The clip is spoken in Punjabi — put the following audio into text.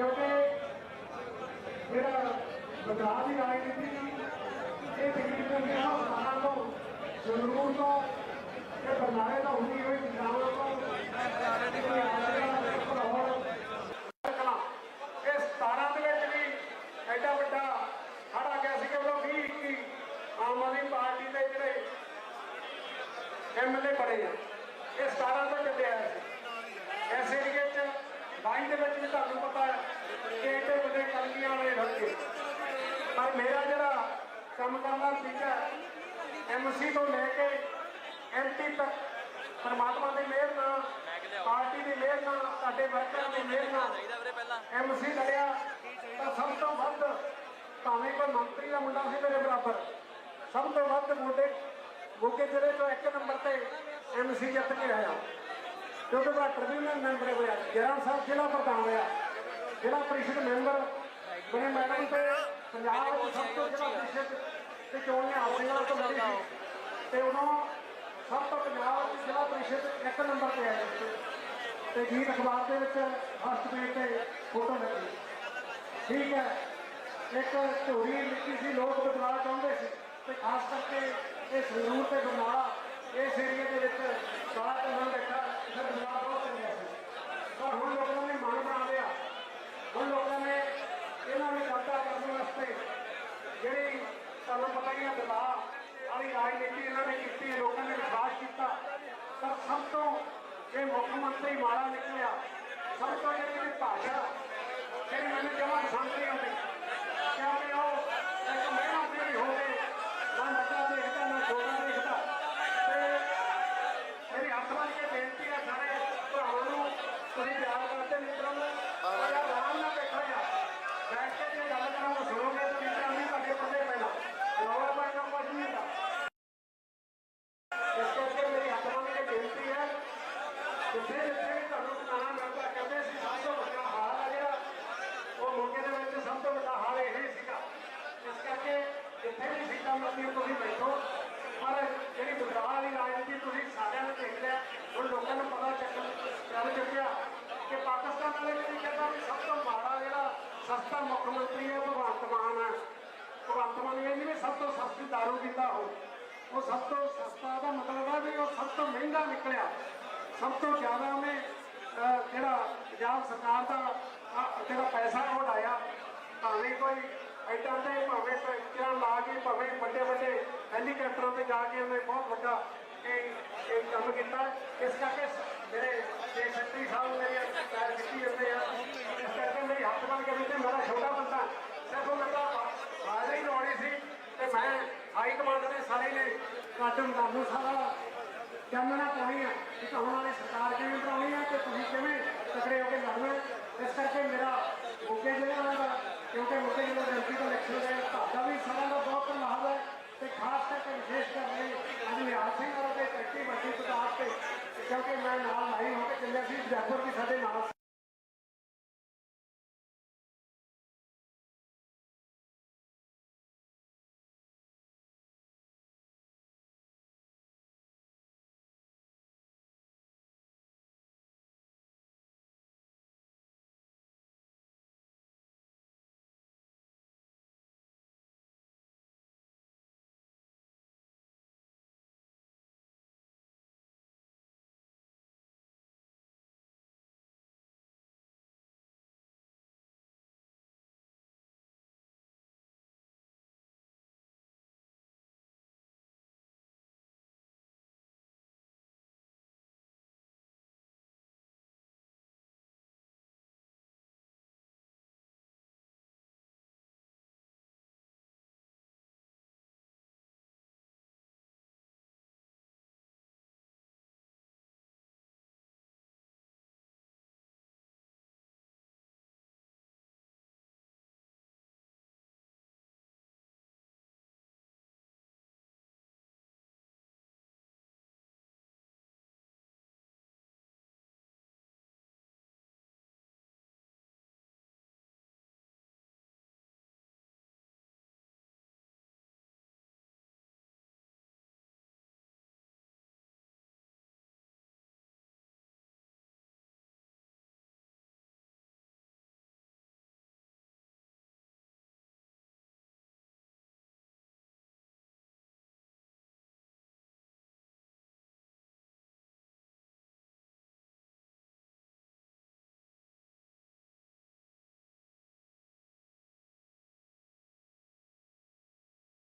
ਕਿਉਂਕਿ ਜਿਹੜਾ ਬਦਲਾਅ ਦੀ ਰਾਜਨੀਤੀ ਇਹ ਤਕਰੀਬਨ ਜਿਹੜਾ ਸਾਰਾ ਤੋਂ ਜ਼ਰੂਰ ਤੋਂ ਇਹ ਬਰਨਾਲੇ ਤੋਂ ਹੁੰਦੀ ਹੋਈ ਨਿਸ਼ਾਨ ਤੋਂ। ਇਸ ਤਾਰਾਂ ਦੇ ਵਿੱਚ ਵੀ ਐਡਾ ਵੱਡਾ ਖੜਾ ਗਿਆ ਸੀ ਕਿ ਉਹ 20 21 ਆਮ ਆਦਮੀ ਪਾਰਟੀ ਦੇ ਜਿਹੜੇ ਐਮਐਲਏ ਬਣੇ ਆ, ਇਹ 17 ਤੋਂ ਚੱਲਿਆ ਸੀ। ਲੜਾਈ ਦੇ ਵਿੱਚ ਵੀ ਤੁਹਾਨੂੰ ਪਤਾ ਹੈ ਕਿ ਇਹਦੇ ਵੱਡੇ ਕਲਮੀਆਂ ਵਾਲੇ ਲੱਗੇ ਪਰ ਮੇਰਾ ਜਿਹੜਾ ਕੰਮ ਕਰਨਾ ਸੀਗਾ ਐਮਸੀ ਤੋਂ ਲੈ ਕੇ ਐਮਪੀ ਤੱਕ, ਪਰਮਾਤਮਾ ਦੀ ਮਿਹਰ ਨਾਲ, ਪਾਰਟੀ ਦੀ ਮਿਹਰ ਨਾਲ ਸਾਡੇ ਵਰਕਰਾਂ ਦੀ ਮਿਹਰ ਨਾਲ ਐਮਸੀ ਲੜਿਆ, ਤਾਂ ਸਭ ਤੋਂ ਵੱਧ ਭਾਵੇਂ ਕੋਈ ਮੰਤਰੀ ਦਾ ਮੁੰਡਾ ਸੀ ਮੇਰੇ ਬਰਾਬਰ, ਸਭ ਤੋਂ ਵੱਧ ਮੋਢੇ ਮੋਕੇ ਜਿਹੜੇ ਤੋਂ ਇੱਕ ਨੰਬਰ ਤੇ ਐਮਸੀ ਜਿੱਤ ਕੇ ਆਇਆ। ਕਿਉਂਕਿ ਮੈਂ ਟ੍ਰਿਬਿਊਨਲ ਮੈਂਬਰ ਹੋਇਆ ਜਰਾਂ ਸਾਹਿਬ ਜ਼ਿਲ੍ਹਾ ਪ੍ਰਧਾਨ ਹੋਇਆ, ਜ਼ਿਲ੍ਹਾ ਪ੍ਰੀਸ਼ਦ ਮੈਂਬਰ ਬਣੇ ਮੈਡਮ ਤੇ ਪੰਜਾਬ ਵਿੱਚ ਸਭ ਤੋਂ ਜ਼ਿਲ੍ਹਾ ਪ੍ਰੀਸ਼ਦ ਤੇ ਚੋਣੀਆਂ ਆਪਣੀਆਂ ਤੋਂ ਲੜੀ ਤੇ ਉਦੋਂ ਸਭ ਤੋਂ ਪੰਜਾਬ ਵਿੱਚ ਜ਼ਿਲ੍ਹਾ ਪ੍ਰੀਸ਼ਦ ਇੱਕ ਨੰਬਰ ਤੇ ਆਇਆ ਸੀ। ਤੇ ਜੀਤ ਅਖਬਾਰ ਦੇ ਵਿੱਚ ਫਸਟ ਪੇਜ ਤੇ ਫੋਟੋ ਲੱਗੀ। ਠੀਕ ਹੈ, ਇੱਕ ਝੋਰੀ ਲਿਖੀ ਸੀ, ਲੋਕ ਬਦਲਾਅ ਚਾਹੁੰਦੇ ਸੀ। ਤੇ ਖਾਸ ਕਰਕੇ ਇਹ ਸੰਗਰੂਰ ਤੇ ਬਰਨਾਲਾ ਇਸ ਏਰੀਏ ਦੇ ਵਿੱਚ ਸਾਰਾ ਟੰਗਣ ਬੈਠਾ যেমন শান্তি হবে। ਜਿੱਥੇ ਵੀ ਸੀਟਾਂ ਮਿਲਦੀਆਂ ਤੁਸੀਂ ਬੈਠੋ ਪਰ ਜਿਹੜੀ ਬਦਲਾਅ ਵਾਲੀ ਰਾਜਨੀਤੀ ਤੁਸੀਂ ਸਾਰਿਆਂ ਨੇ ਦੇਖ ਲਿਆ ਹੁਣ ਲੋਕਾਂ ਨੂੰ ਪਤਾ ਚੱਕ ਚੱਲ ਚੁੱਕਿਆ ਕਿ ਪਾਕਿਸਤਾਨ ਵਾਲੇ ਵੀ ਕਹਿੰਦਾ ਵੀ ਸਭ ਤੋਂ ਮਾੜਾ ਜਿਹੜਾ ਸਸਤਾ ਮੁੱਖ ਮੰਤਰੀ ਹੈ ਭਗਵੰਤ ਮਾਨ ਹੈ ਭਗਵੰਤ ਮਾਨ ਇਹ ਨਹੀਂ ਵੀ ਸਭ ਤੋਂ ਸਸਤੀ ਦਾਰੂ ਪੀਂਦਾ ਹੋ ਉਹ ਸਭ ਤੋਂ ਸਸਤਾ ਦਾ ਮਤਲਬ ਹੈ ਵੀ ਉਹ ਸਭ ਤੋਂ ਮਹਿੰਗਾ ਨਿਕਲਿਆ ਸਭ ਤੋਂ ਜ਼ਿਆਦਾ ਉਹਨੇ ਅਹ, ਜਿਹੜਾ ਪੰਜਾਬ ਸਰਕਾਰ ਦਾ ਅਹ, ਜਿਹੜਾ ਪੈਸਾ ਉਹ ਉਡਾਇਆ ਭਾਵੇਂ ਕੋਈ ਐਡਾ ਤੇ ਭਾਵੇਂ ਟਰੈਕਟਰਾਂ ਲਾ ਕੇ, ਭਾਵੇਂ ਵੱਡੇ ਵੱਡੇ ਹੈਲੀਕਾਪਟਰਾਂ ਤੇ ਜਾ ਕੇ ਉਹਨੇ ਬਹੁਤ ਵੱਡਾ ਇਹ ਇਹ ਕੰਮ ਕੀਤਾ। ਇਸ ਕਰਕੇ ਸ- ਜਿਹੜੇ ਜੇ ਸੈਕਟਰੀ ਸਾਹਿਬ ਮੇਰੀ ਪੈਰ ਕੀਤੀ ਜਾਂਦੇ ਆ। ਇਸ ਕਰਕੇ ਮੇਰੀ ਹੱਥ ਬਣ ਕੇ ਬੇਟੇ ਮੇਰਾ ਛੋਟਾ ਬੰਦਾ ਸਿਰਫ ਉਹ ਮੇਰਾ ਹਾਜ਼ਰ ਹੀ ਲਾਉਣੀ ਸੀ ਤੇ ਮੈਂ ਹਾਈ ਕਮਾਂਡ ਦੇ ਸਾਰੇ ਨੇ ਕਾਟਨ ਤੁਹਾਨੂੰ ਸਾਰਾ ਚਾਨਣਾ ਪਾਉਣੀ ਆ ਕਿ ਤੁਹਾਨੂੰ ਵਾਲੀ ਸਰਕਾਰ ਕਿਵੇਂ ਬਣਾਉਣੀ ਹੈ ਤੇ ਤੁਸੀਂ ਕਿਵੇਂ ਤਕੜੇ ਹੋ ਕੇ ਲੜਨਾ? ਇਸ ਕਰਕੇ ਮੇਰਾ ਮੋਗੇ ਜ਼ਿਲ੍ਹੇ ਦਾ ਕਿਉਂਕਿ ਮੋਗੇ ਜ਼ਿਲ੍ਹੇ ਦੇ ਤੋਂ ਇਲੈਕਸ਼ਨ ਹੈ ਤੁਹਾਡਾ ਵੀ ਸਾਰਿਆਂ ਦਾ ਬਹੁਤ ਧੰਨਵਾਦ ਹੈ ਤੇ ਖਾਸ ਕਰਕੇ ਵਿਸ਼ੇਸ਼ ਕਰਕੇ ਅੱਜ ਨਿਹਾਲ ਸਿੰਘ ਹੋਰਾਂ ਦੇ ਕੱਟੀ ਵੱਡੀ ਪ੍ਰਤਾਪ ਤੇ, ਕਿਉਂਕਿ ਮੈਂ ਨਾਲ ਨਹੀਂ ਹੋ ਕੇ ਚੱਲਿਆ ਸੀ, ਜੈਪੁਰ ਵੀ ਸਾਡੇ ਨਾਲ